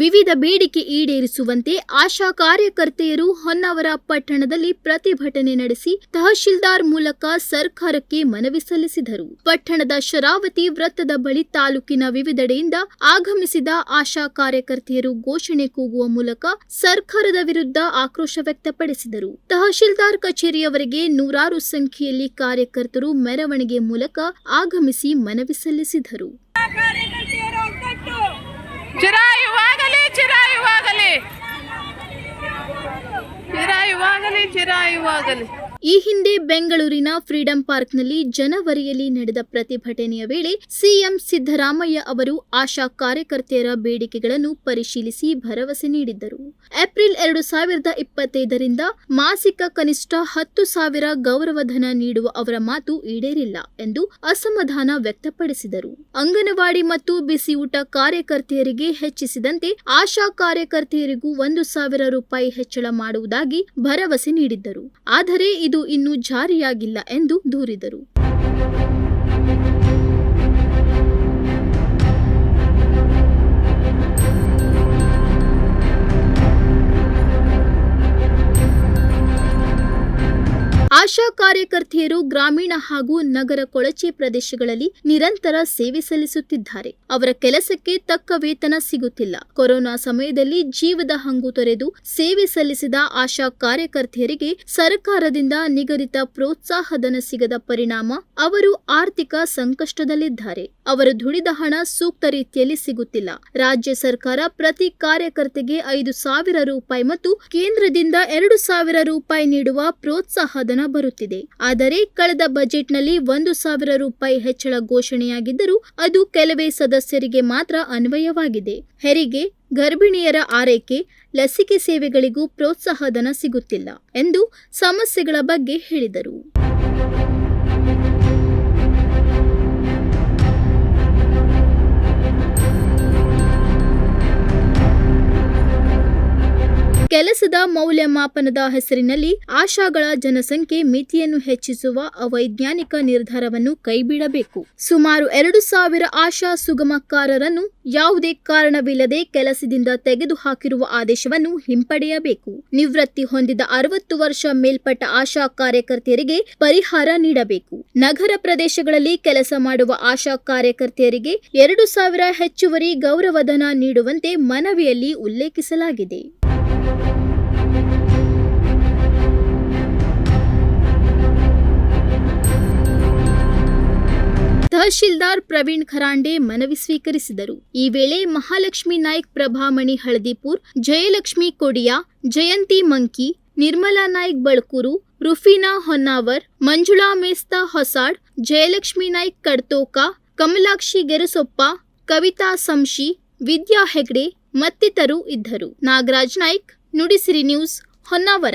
ವಿವಿಧ ಬೇಡಿಕೆ ಈಡೇರಿಸುವಂತೆ ಆಶಾ ಕಾರ್ಯಕರ್ತೆಯರು ಹೊನ್ನಾವರ ಪಟ್ಟಣದಲ್ಲಿ ಪ್ರತಿಭಟನೆ ನಡೆಸಿ ತಹಶೀಲ್ದಾರ್ ಮೂಲಕ ಸರ್ಕಾರಕ್ಕೆ ಮನವಿ ಸಲ್ಲಿಸಿದರು. ಪಟ್ಟಣದ ಶರಾವತಿ ವೃತ್ತದ ಬಳಿ ತಾಲೂಕಿನ ವಿವಿಧೆಡೆಯಿಂದ ಆಗಮಿಸಿದ ಆಶಾ ಕಾರ್ಯಕರ್ತೆಯರು ಘೋಷಣೆ ಕೂಗುವ ಮೂಲಕ ಸರ್ಕಾರದ ವಿರುದ್ಧ ಆಕ್ರೋಶ ವ್ಯಕ್ತಪಡಿಸಿದರು. ತಹಶೀಲ್ದಾರ್ ಕಚೇರಿಯವರಿಗೆ ನೂರಾರು ಸಂಖ್ಯೆಯಲ್ಲಿ ಕಾರ್ಯಕರ್ತರು ಮೆರವಣಿಗೆ ಮೂಲಕ ಆಗಮಿಸಿ ಮನವಿ ಸಲ್ಲಿಸಿದರು. gonna ಈ ಹಿಂದೆ ಬೆಂಗಳೂರಿನ ಫ್ರೀಡಂ ಪಾರ್ಕ್ನಲ್ಲಿ ಜನವರಿಯಲ್ಲಿ ನಡೆದ ಪ್ರತಿಭಟನೆಯ ವೇಳೆ ಸಿಎಂ ಸಿದ್ದರಾಮಯ್ಯ ಅವರು ಆಶಾ ಕಾರ್ಯಕರ್ತೆಯರ ಬೇಡಿಕೆಗಳನ್ನು ಪರಿಶೀಲಿಸಿ ಭರವಸೆ ನೀಡಿದ್ದರು. ಏಪ್ರಿಲ್ ಎರಡು ಸಾವಿರದ ಇಪ್ಪತ್ತೈದರಿಂದ ಮಾಸಿಕ ಕನಿಷ್ಠ ಹತ್ತು ಸಾವಿರ ಗೌರವಧನ ನೀಡುವ ಅವರ ಮಾತು ಈಡೇರಿಲ್ಲ ಎಂದು ಅಸಮಾಧಾನ ವ್ಯಕ್ತಪಡಿಸಿದರು. ಅಂಗನವಾಡಿ ಮತ್ತು ಬಿಸಿಯೂಟ ಕಾರ್ಯಕರ್ತೆಯರಿಗೆ ಹೆಚ್ಚಿಸಿದಂತೆ ಆಶಾ ಕಾರ್ಯಕರ್ತೆಯರಿಗೂ ಒಂದು ಸಾವಿರ ರೂಪಾಯಿ ಹೆಚ್ಚಳ ಮಾಡುವುದಾಗಿ ಭರವಸೆ ನೀಡಿದ್ದರು. ಆದರೆ ಇದು ಇನ್ನೂ ಜಾರಿಯಾಗಿಲ್ಲ ಎಂದು ದೂರಿದರು. ಆಶಾ ಕಾರ್ಯಕರ್ತೆಯರು ಗ್ರಾಮೀಣ ಹಾಗೂ ನಗರ ಕೊಳಚೆ ಪ್ರದೇಶಗಳಲ್ಲಿ ನಿರಂತರ ಸೇವೆ ಸಲ್ಲಿಸುತ್ತಿದ್ದಾರೆ. ಅವರ ಕೆಲಸಕ್ಕೆ ತಕ್ಕ ವೇತನ ಸಿಗುತ್ತಿಲ್ಲ. ಕೊರೋನಾ ಸಮಯದಲ್ಲಿ ಜೀವದ ಹಂಗು ತೊರೆದು ಸೇವೆ ಸಲ್ಲಿಸಿದ ಆಶಾ ಕಾರ್ಯಕರ್ತೆಯರಿಗೆ ಸರ್ಕಾರದಿಂದ ನಿಗದಿತ ಪ್ರೋತ್ಸಾಹಧನ ಸಿಗದ ಪರಿಣಾಮ ಅವರು ಆರ್ಥಿಕ ಸಂಕಷ್ಟದಲ್ಲಿದ್ದಾರೆ. ಅವರು ದುಡಿದ ಹಣ ಸೂಕ್ತ ರೀತಿಯಲ್ಲಿ ಸಿಗುತ್ತಿಲ್ಲ. ರಾಜ್ಯ ಸರ್ಕಾರ ಪ್ರತಿ ಕಾರ್ಯಕರ್ತೆಗೆ ಐದು ಸಾವಿರ ರೂಪಾಯಿ ಮತ್ತು ಕೇಂದ್ರದಿಂದ ಎರಡು ಸಾವಿರ ರೂಪಾಯಿ ನೀಡುವ ಪ್ರೋತ್ಸಾಹಧನ ಬರುತ್ತಿದೆ. ಆದರೆ ಕಳೆದ ಬಜೆಟ್ನಲ್ಲಿ ಒಂದು ಸಾವಿರ ರೂಪಾಯಿ ಹೆಚ್ಚಳ ಘೋಷಣೆಯಾಗಿದ್ದರೂ ಅದು ಕೆಲವೇ ಸದಸ್ಯರಿಗೆ ಮಾತ್ರ ಅನ್ವಯವಾಗಿದೆ. ಹೆರಿಗೆ, ಗರ್ಭಿಣಿಯರ ಆರೈಕೆ, ಲಸಿಕೆ ಸೇವೆಗಳಿಗೂ ಪ್ರೋತ್ಸಾಹಧನ ಸಿಗುತ್ತಿಲ್ಲ ಎಂದು ಸಮಸ್ಯೆಗಳ ಬಗ್ಗೆ ಹೇಳಿದರು. ಕೆಲಸದ ಮೌಲ್ಯಮಾಪನದ ಹೆಸರಿನಲ್ಲಿ ಆಶಾಗಳ ಜನಸಂಖ್ಯೆ ಮಿತಿಯನ್ನು ಹೆಚ್ಚಿಸುವ ಅವೈಜ್ಞಾನಿಕ ನಿರ್ಧಾರವನ್ನು ಕೈಬಿಡಬೇಕು. ಸುಮಾರು ಎರಡು ಸಾವಿರ ಆಶಾ ಸುಗಮಕಾರರನ್ನು ಯಾವುದೇ ಕಾರಣವಿಲ್ಲದೆ ಕೆಲಸದಿಂದ ತೆಗೆದುಹಾಕಿರುವ ಆದೇಶವನ್ನು ಹಿಂಪಡೆಯಬೇಕು. ನಿವೃತ್ತಿ ಹೊಂದಿದ ಅರವತ್ತು ವರ್ಷ ಮೇಲ್ಪಟ್ಟ ಆಶಾ ಕಾರ್ಯಕರ್ತೆಯರಿಗೆ ಪರಿಹಾರ ನೀಡಬೇಕು. ನಗರ ಪ್ರದೇಶಗಳಲ್ಲಿ ಕೆಲಸ ಮಾಡುವ ಆಶಾ ಕಾರ್ಯಕರ್ತೆಯರಿಗೆ ಎರಡು ಸಾವಿರ ಹೆಚ್ಚುವರಿ ಗೌರವಧನ ನೀಡುವಂತೆ ಮನವಿಯಲ್ಲಿ ಉಲ್ಲೇಖಿಸಲಾಗಿದೆ. ತಹಶೀಲ್ದಾರ್ ಪ್ರವೀಣ್ ಖರಾಂಡೆ ಮನವಿ ಸ್ವೀಕರಿಸಿದರು. ಈ ವೇಳೆ ಮಹಾಲಕ್ಷ್ಮಿ ನಾಯ್ಕ್, ಪ್ರಭಾಮಣಿ ಹಳದಿಪುರ್, ಜಯಲಕ್ಷ್ಮಿ ಕೊಡಿಯಾ, ಜಯಂತಿ ಮಂಕಿ, ನಿರ್ಮಲಾ ನಾಯ್ಕ್ ಬಳ್ಕೂರು, ರುಫೀನಾ ಹೊನ್ನಾವರ್, ಮಂಜುಳಾ ಮೇಸ್ತಾ ಹೊಸಾಡ್, ಜಯಲಕ್ಷ್ಮಿ ನಾಯ್ಕ್ ಕಡ್ತೋಕ, ಕಮಲಾಕ್ಷಿ ಗೆರಸೊಪ್ಪ, ಕವಿತಾ ಸಂಶಿ, ವಿದ್ಯಾ ಹೆಗ್ಡೆ ಮತ್ತಿತರು ಇದ್ದರು. ನಾಗರಾಜ್ ನಾಯ್ಕ್, ನುಡಿಸಿರಿ ನ್ಯೂಸ್ ಹೊನ್ನಾವರ.